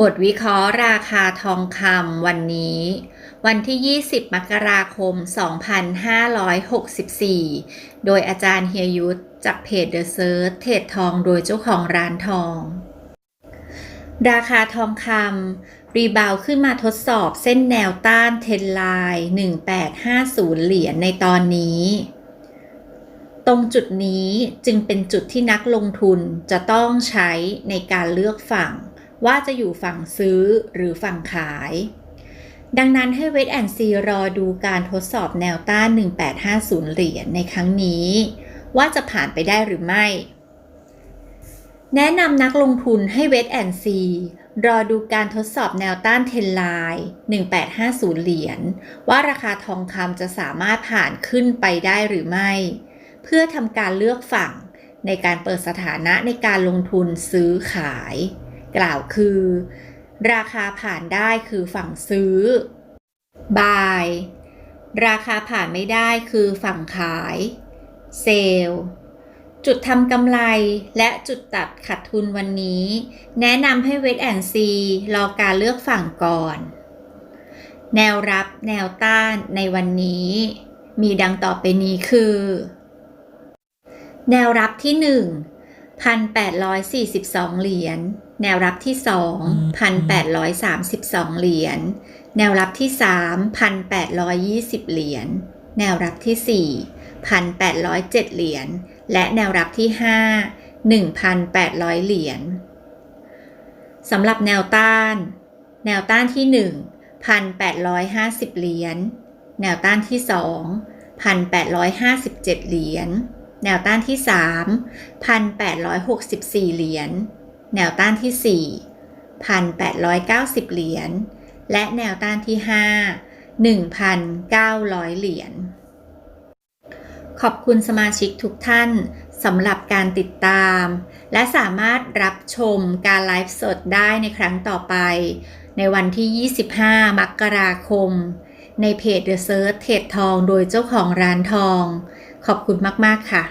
บทวิเคราะห์ราคาทองคำวันนี้ วันที่ 20 มกราคม 2564 โดยอาจารย์เฮียยุทธจากเพจ The Search เทรดทองโดยเจ้าของร้านทอง ราคาทองคำรีบาวด์ขึ้นมาทดสอบเส้นแนวต้านเทรนไลน์1850 เหรียญในตอนนี้ ตรงจุดนี้จึงเป็นจุดที่นักลงทุนจะต้องใช้ในการเลือกฝั่ง ว่าจะอยู่ฝั่งซื้อหรือฝั่งขาย ดังนั้นให้เวทแอนซีรอดูการทดสอบแนวต้าน 1850 เหรียญในครั้งนี้ ว่าจะผ่านไปได้หรือไม่ แนะนำนักลงทุนให้เวทแอนซีรอดูการทดสอบแนวต้านเทนไลน์1850 เหรียญว่าราคาทองคำจะสามารถผ่านขึ้นไปได้หรือไม่ เพื่อทำการเลือกฝั่งในการเปิดสถานะในการลงทุนซื้อขาย กล่าวคือ ราคาผ่านได้คือฝั่งซื้อ buy ราคาผ่านไม่ได้คือฝั่งขาย sell จุดทำกำไรและจุดตัดขาดทุนวันนี้ แนะนำให้เวทแอนซีรอการเลือกฝั่งก่อน แนวรับแนวต้านในวันนี้ มีดังต่อไปนี้คือ แนวรับที่ 1 1,842 เหรียญ แนวรับที่ 2 1,832 เหรียญ แนวรับที่ 3 1,820 เหรียญ แนวรับที่ 4 1,807 เหรียญ และแนวรับที่ 5 1,800 เหรียญสำหรับแนวต้าน แนวต้านที่ 1 1,850 เหรียญ แนวต้านที่ 2 1,857 เหรียญ แนวต้านที่ 3 1,864 เหรียญ แนวต้านที่ 4 1,890 เหรียญ และแนวต้านที่ 5 1,900 เหรียญ ขอบคุณสมาชิกทุกท่านสำหรับการติดตาม และสามารถรับชมการไลฟ์สดได้ในครั้งต่อไป ในวันที่ 25 มกราคม ในเพจ The Search เทรดทองโดยเจ้าของร้านทอง ขอบคุณมาก ๆ ค่ะ